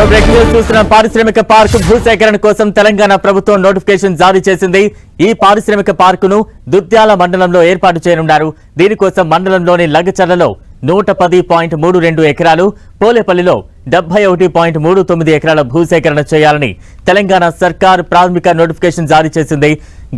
మరో breaking news చూస్తున్న పారిశ్రామిక పార్క్ భూసేకరణ కోసం తెలంగాణ ప్రభుత్వం నోటిఫికేషన్ జారీ చేసింది. ఈ పారిశ్రామిక పార్కును దుద్యాల మండలంలో ఏర్పాటు చేయనున్నారు. దీనికోసం మండలంలోని లగచర్లలో నూట పది పాయింట్ మూడు రెండు ఎకరాలు పోలేపల్లిలో డెబ్బై ఒకటి పాయింట్ మూడు తొమ్మిది ఎకరాల భూసేకరణ చేయాలని తెలంగాణ సర్కార్ ప్రాథమిక నోటిఫికేషన్ జారీ చేసింది.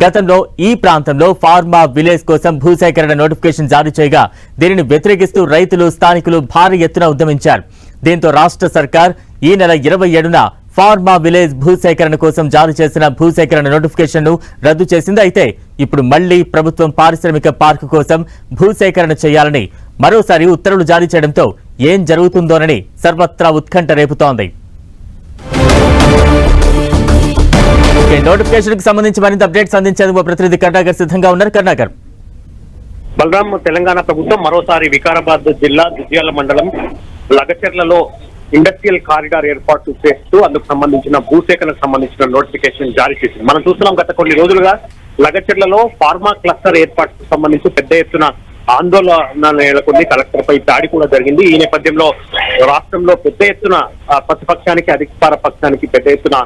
గతంలో ఈ ప్రాంతంలో ఫార్మా విలేజ్ కోసం భూసేకరణ నోటిఫికేషన్ జారీ చేయగా దీనిని వ్యతిరేకిస్తూ రైతులు స్థానికులు భారీ ఎత్తున ఉద్యమించారు. దీంతో రాష్ట్ర సర్కార్ ఈ నెల ఇరవై ఏడున ఫార్మా విలేజ్ భూసేకరణ కోసం జారీ చేసిన భూసేకరణ నోటిఫికేషన్ను రద్దు చేసింది. అయితే ఇప్పుడు మళ్ళీ ప్రభుత్వం పారిశ్రామిక పార్కు కోసం భూసేకరణ చేయాలని మరోసారి ఉత్తర్వులు జారీ చేయడంతో ఏం జరుగుతుందోనని సర్వత్రా ఉత్కంఠ రేపుతోంది. ఓకే, నోటిఫికేషన్కు సంబంధించి మరింత అప్డేట్స్ అందించేందుకు ప్రతినిధి కర్ణాకర్ సిద్ధంగా ఉన్నారు. కర్ణాకర్. బలరాం తెలంగాణ ప్రభుత్వం మరోసారి వికారాబాద్ జిల్లా దుద్యాల మండలం లగచెర్లలో ఇండస్ట్రియల్ కారిడార్ ఏర్పాటు చేస్తూ అందుకు సంబంధించిన భూసేకరణకు సంబంధించిన నోటిఫికేషన్ జారీ చేసింది. మనం చూస్తున్నాం గత కొన్ని రోజులుగా లగచెర్లలో ఫార్మా క్లస్టర్ ఏర్పాటుకు సంబంధించి పెద్ద ఎత్తున ఆందోళన నెలకొంది కలెక్టర్ పై దాడి కూడా జరిగింది. ఈ నేపథ్యంలో రాష్ట్రంలో పెద్ద ఎత్తున ప్రతిపక్షానికి అధికార పక్షానికి పెద్ద ఎత్తున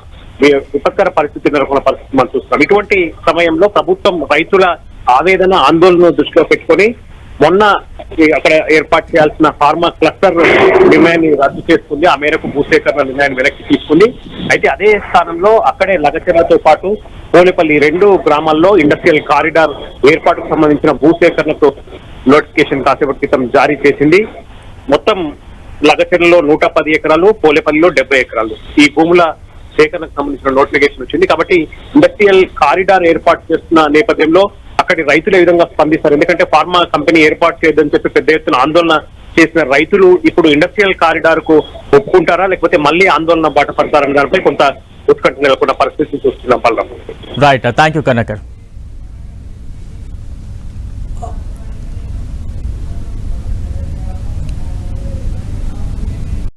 విపత్కర పరిస్థితి నెలకొన్న పరిస్థితి మనం చూస్తున్నాం. ఇటువంటి సమయంలో ప్రభుత్వం రైతుల ఆవేదన ఆందోళన దృష్టిలో పెట్టుకొని మొన్న అక్కడ ఏర్పాటు చేయాల్సిన ఫార్మా క్లస్టర్ నిర్ణయాన్ని రద్దు చేసుకుంది. ఆ మేరకు భూసేకరణ నిర్ణయాన్ని వెనక్కి తీసుకుంది. అయితే అదే స్థానంలో అక్కడే లగచెర్లతో పాటు పోలేపల్లి రెండు గ్రామాల్లో ఇండస్ట్రియల్ కారిడార్ ఏర్పాటుకు సంబంధించిన భూసేకరణకు నోటిఫికేషన్ కాసేపటి క్రితం జారీ చేసింది. మొత్తం లగచెర్లలో నూట పది ఎకరాలు పోలేపల్లిలో డెబ్బై ఎకరాలు. ఈ భూముల సేకరణకు సంబంధించిన నోటిఫికేషన్ వచ్చింది. కాబట్టి ఇండస్ట్రియల్ కారిడార్ ఏర్పాటు చేస్తున్న నేపథ్యంలో అక్కడి రైతులు ఏ విధంగా స్పందిస్తారు? ఎందుకంటే ఫార్మా కంపెనీ ఏర్పాటు చేయొద్దని చెప్పి పెద్ద ఎత్తున ఆందోళన చేసిన రైతులు ఇప్పుడు ఇండస్ట్రియల్ కారిడార్కు ఒప్పుకుంటారా? లేకపోతే మళ్ళీ ఆందోళన బాట పడతారన్న దానిపై కొంత ఉత్కంఠ నెలకొన్న పరిస్థితి చూస్తున్నాం. Balaram right thank you కనకర్